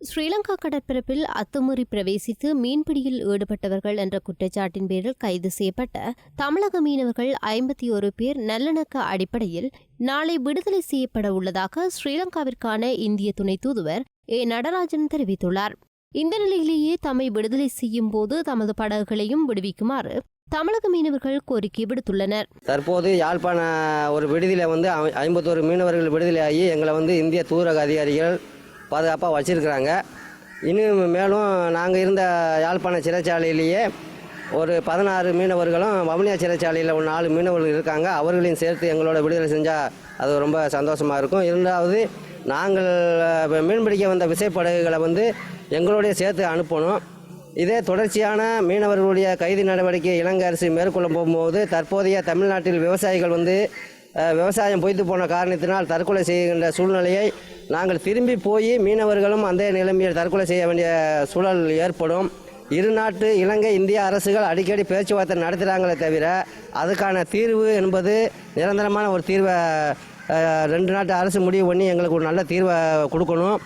ஸ்ரீலங்கா கடற்பரப்பில் அத்துமீறி பிரவேசித்து மீன்பிடியில் ஈடுபட்டவர்கள் என்ற குற்றச்சாட்டின் பேரில் கைது செய்யப்பட்ட தமிழக மீனவர்கள் ஐம்பத்தி ஒரு பேர் நல்லிணக்க அடிப்படையில் நாளை விடுதலை செய்யப்பட உள்ளதாக ஸ்ரீலங்காவிற்கான இந்திய துணை தூதுவர் ஏ நடராஜன் தெரிவித்துள்ளார். இந்த நிலையிலேயே தம்மை விடுதலை செய்யும் போது தமது படகுகளையும் விடுவிக்குமாறு தமிழக மீனவர்கள் கோரிக்கை விடுத்துள்ளனர். தற்போது யாழ்ப்பாண ஒரு விடுதியில் வந்து ஐ- ஐம்பத்தோரு மீனவர்கள் விடுதலையாகி எங்களை வந்து இந்திய தூதரக அதிகாரிகள் பாதுகாப்பாக வச்சுருக்குறாங்க. இன்னும் மேலும் நாங்கள் இருந்த யாழ்ப்பாண சிறைச்சாலையிலேயே ஒரு பதினாறு மீனவர்களும் வவுனியா சிறைச்சாலையில் ஒரு நாலு மீனவர்கள் இருக்காங்க. அவர்களையும் சேர்த்து எங்களோட விடுதலை செஞ்சால் அது ரொம்ப சந்தோஷமாக இருக்கும். இரண்டாவது நாங்கள் மீன் மீன்பிடிக்க வந்த விசைப்படகுகளை வந்து எங்களுடைய சேர்த்து அனுப்பணும். இதே தொடர்ச்சியான மீனவர்களுடைய கைது நடவடிக்கை இலங்கை அரசு மேற்கொள்ள போகும்போது தற்போதைய தமிழ்நாட்டில் விவசாயிகள் வந்து விவசாயம் பொய்த்து போன காரணத்தினால் தற்கொலை செய்கின்ற சூழ்நிலையை நாங்கள் திரும்பி போய் மீனவர்களும் அந்த நிலைமையில் தற்கொலை செய்ய வேண்டிய சூழல் ஏற்படும். இரு நாட்டு இலங்கை இந்திய அரசுகள் அடிக்கடி பேச்சுவார்த்தை நடத்துகிறாங்களே தவிர அதுக்கான தீர்வு என்பது நிரந்தரமான ஒரு தீர்வை ரெண்டு நாட்டு அரசு முடிவு பண்ணி எங்களுக்கு ஒரு நல்ல தீர்வை கொடுக்கணும்.